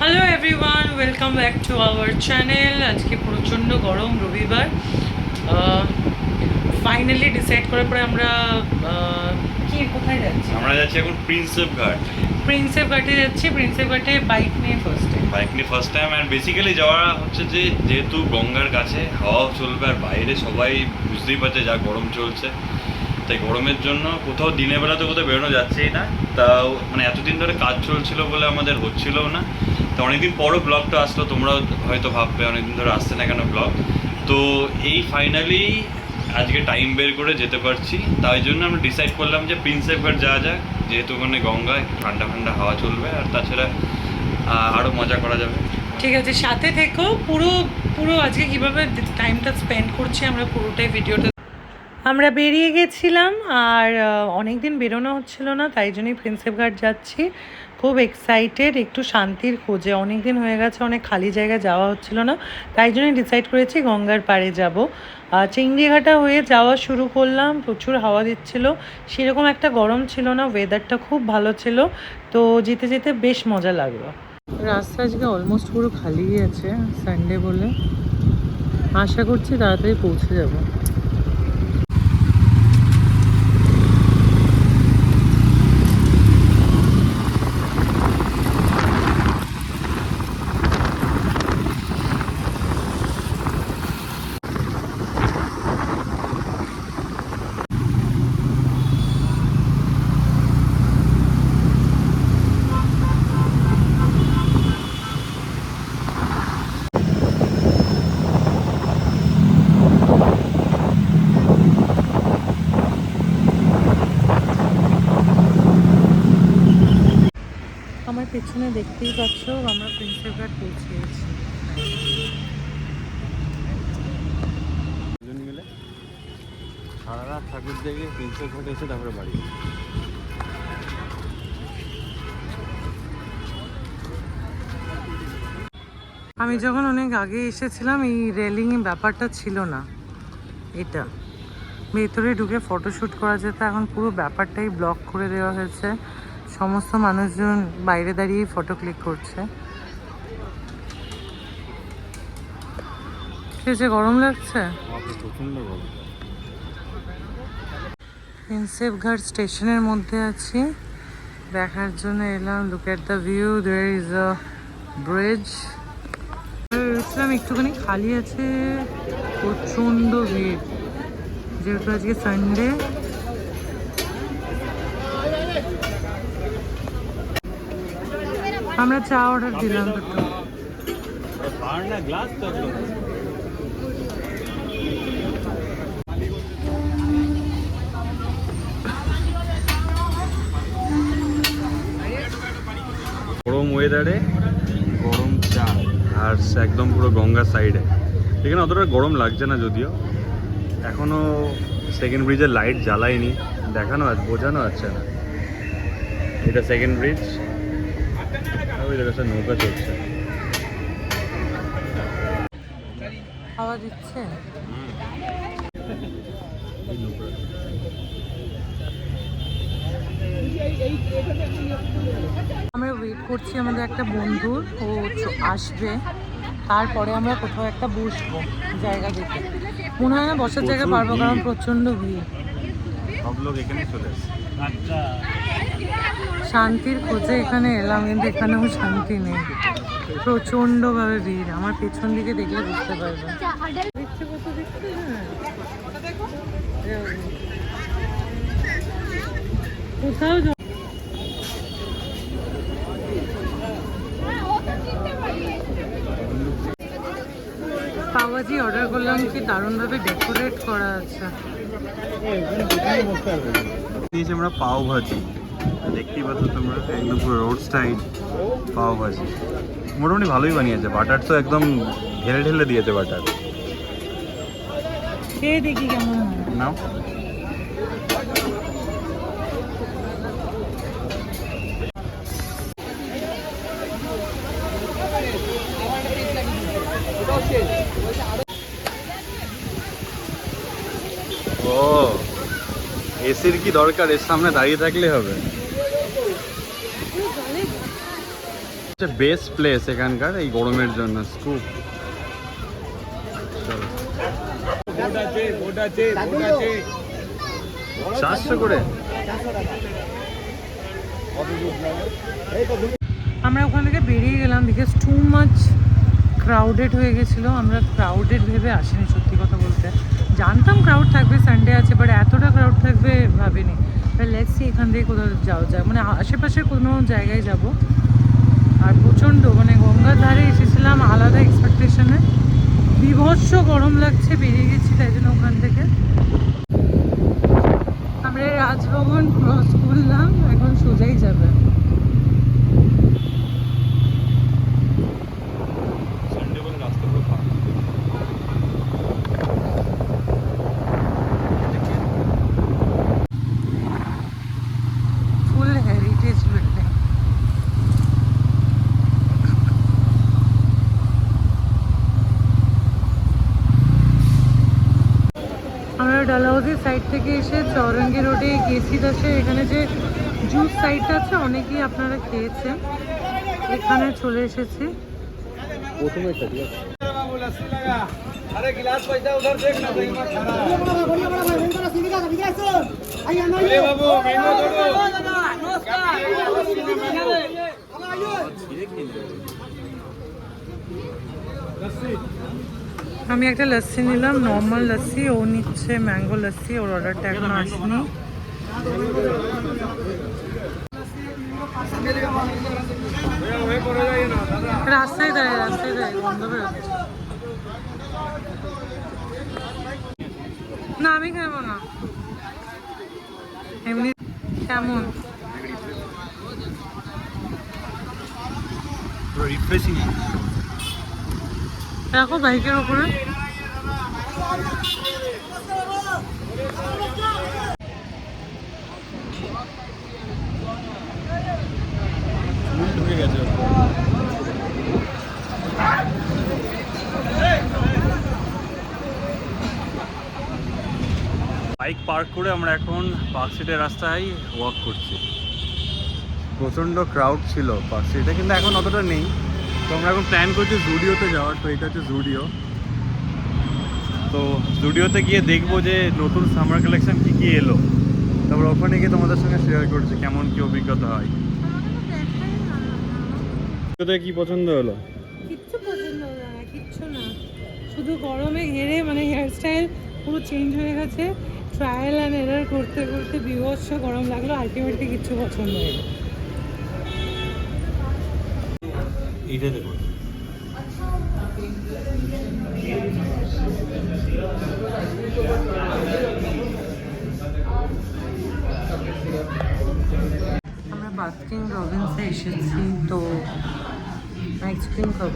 Hello everyone welcome back to our channel আজকে প্রচণ্ড গরম রবিবার। ফাইনালি ডিসাইড করার পরে আমরা কি কোথায় যাচ্ছি? আমরা যাচ্ছি এখন প্রিন্সেপ ঘাট প্রিন্সেপ ঘাটে যাচ্ছি। প্রিন্সেপ ঘাটে বাইক নিয়ে ফার্স্ট টাইম বাইক নিয়ে ফার্স্ট টাইম অ্যান্ড বেসিক্যালি যাওয়া হচ্ছে যে যেহেতু গঙ্গার কাছে হাওয়াও চলবে আর বাইরে সবাই বুঝতেই পারছে যা গরম চলছে তাই গরমের জন্য কোথাও দিনের বেলা তো কোথাও বেরোনো যাচ্ছেই না। তাও মানে এতদিন ধরে কাজ চলছিল বলে আমাদের হচ্ছিলও না। তো অনেকদিন পরও ব্লগটা আসলো, তোমরাও হয়তো ভাববে অনেকদিন ধরে আসছে না কেন ব্লগ তো এই ফাইনালি আজকে টাইম বের করে যেতে পারছি। তাই জন্য আমরা ডিসাইড করলাম যে প্রিন্সেপ ঘাট যাওয়া যাক, যেহেতু ওখানে গঙ্গা, একটু ঠান্ডা ঠান্ডা হাওয়া চলবে, আর তাছাড়া আরও মজা করা যাবে। ঠিক আছে, সাথে থেকেও পুরো পুরো আজকে কীভাবে টাইমটা স্পেন্ড করছি আমরা পুরোটাই ভিডিওটা আমরা বেরিয়ে গেছিলাম, আর অনেক দিন বেরোনো হচ্ছিল না, তাই জন্যই প্রিন্সেপ ঘাট যাচ্ছি। খুব এক্সাইটেড একটু শান্তির খোঁজে। অনেক দিন হয়ে গেছে, অনেক খালি জায়গায় যাওয়া হচ্ছিল না। তাই জন্যই ডিসাইড করেছি গঙ্গার পাড়ে যাব। চিংড়িঘাটা হয়ে যাওয়া শুরু করলাম, প্রচুর হাওয়া দিচ্ছিল। সেরকম একটা গরম ছিল না ওয়েদারটা খুব ভালো ছিল। তো যেতে যেতে বেশ মজা লাগল। রাস্তা আজকে অলমোস্ট পুরো খালিই আছে সানডে বলে। আশা করছি তাড়াতাড়ি পৌঁছে যাব আমার পেছনে দেখতেই পাচ্ছ আমরা প্রিন্সেপ ঘাট পৌঁছে গেছি সারা রাত ঠাকুর দেখে প্রিন্সেপ ঘাটে এসে তারপরে বাড়ি আমি যখন অনেক আগে এসেছিলাম এই রেলিং ব্যাপারটা ছিল না। এটা। ভেতরে ঢুকে ফটোশ্যুট করা যেত এখন পুরো ব্যাপারটাই ব্লক করে দেওয়া হয়েছে। সমস্ত মানুষজন বাইরে দাঁড়িয়ে ফটো ক্লিক করছে। গরম লাগছে? প্রচণ্ড গরম প্রিন্সেপ ঘাট স্টেশনের মধ্যে আছি। দেখার জন্য এলাম look at the view there is a bridge ভেবেছিলাম একটুখানি খালি আছে প্রচণ্ড ভিড়। যেহেতু আজকে সানডে আমরা চা অর্ডার দিলাম। গরম ওয়েদারে গরম চা, আর একদম পুরো গঙ্গা সাইডে এখানে অতটা গরম লাগছে না যদিও। এখনও সেকেন্ড ব্রিজের লাইট জ্বালায়নি। দেখানো আছে, বোঝানো যাচ্ছে না। এটা সেকেন্ড ব্রিজ ওই দেখো নৌকা চলছে। খাওয়া দিচ্ছে? আমরা ওয়েট করছি আমাদের একটা বন্ধুর ও আসবে। তারপরে আমরা কোথাও একটা বসবো জায়গা দেখে। মনে হয় না বসার জায়গা পারব কারণ। প্রচণ্ড ভিড়। সব লোক এখানে চলে শান্তির খোঁজে এখানে এলাম, কিন্তু এখানেও শান্তি নেই। প্রচণ্ডভাবে ভিড়। আমার পেছন দিকে দেখলে বুঝতে পারবে। পাওয়াজি অর্ডার করলাম কি দারুণভাবে ডেকোরেট করা আছে। নিয়েছি আমরা পাও ভাজি দেখতেই পাচ্ছ তোমরা একদম পুরো রোড স্টাইল পাও ভাজি। মোটামুটি ভালোই বানিয়েছে বাটার তো একদম ঢেলে ঢেলে দিয়েছে বাটার খেয়ে দেখি কেমন নাও। এসির কি দরকার? এর সামনে দাঁড়িয়ে থাকলে হবে। বেস্ট প্লেস এখানকার এই গরমের জন্য স্কুপ চারশো করে। আমরা ওখান থেকে বেরিয়ে গেলাম বিকজ টু মাচ ক্রাউডেড হয়ে গেছিল। আমরা ক্রাউডেড ভেবে আসিনি, সত্যি কথা বলতে। জানতাম ক্রাউড থাকবে সানডে আছে বাট এতটা ক্রাউড থাকবে ভাবিনি। লেটসি এখান থেকে কোথাও যাওয়া যায় মানে আশেপাশে কোনো জায়গায় যাব। আর প্রচণ্ড মানে গঙ্গার ধারে এসেছিলাম আলাদা এক্সপেকটেশনে বিভৎস গরম লাগছে, বেরিয়ে গেছি তাই জন্য ওখান থেকে। আমরা রাজভবন ক্রস করলাম, এখন সোজাই যাবে সানডে বলে রাস্তা পুরো ফাঁকা ফুল হেরিটেজ বিল্ডিং আমরা ডালাউদি সাইড থেকে এসে চৌরঙ্গি রোডে গেছি দাসে এখানে যে জুস সাইডটা আছে অনেকেই আপনারা খেয়েছেন। এখানে চলে এসেছি। আমি একটা লস্যি নিলাম নর্মাল লস্যি, ও নিচ্ছে ম্যাঙ্গো লস্যি, ওর অর্ডারটা এখন আসেনি। রাস্তায় দাঁড়িয়ে, রাস্তায় দাঁড়ায় গন্ধ না, আমি খাব না। এমনি কেমন? রাখো বাইকের উপরে। বাইক পার্ক করে আমরা এখন পার্ক স্ট্রিটের রাস্তায় ওয়াক করছি। প্রচণ্ড ক্রাউড ছিল পার্ক স্ট্রিটে কিন্তু এখন অতটা নেই। তো আমরা এখন প্ল্যান করছি জুডিওতে যাওয়ার, তো এটা হচ্ছে জুডিও তো জুডিওতে গিয়ে দেখব যে নতুন সামার কালেকশন কী কী এলো। তারপর ওখানে গিয়ে তোমাদের সঙ্গে শেয়ার করছি কেমন কী অভিজ্ঞতা হয়। কি পছন্দ হলো? কিচ্ছু পছন্দ হলো কিচ্ছু না। শুধু গরমে ঘেরে মানে হেয়ারস্টাইল পুরো চেঞ্জ হয়ে গেছে। ট্রায়াল অ্যান্ড এরার করতে করতে বিভৎস গরম লাগল আলটিমেটলি কিচ্ছু পছন্দ হয়নি। এইটা দেখো আমরা বাস্কিং রবিন্সে এসেছি তো আইসক্রিম খাব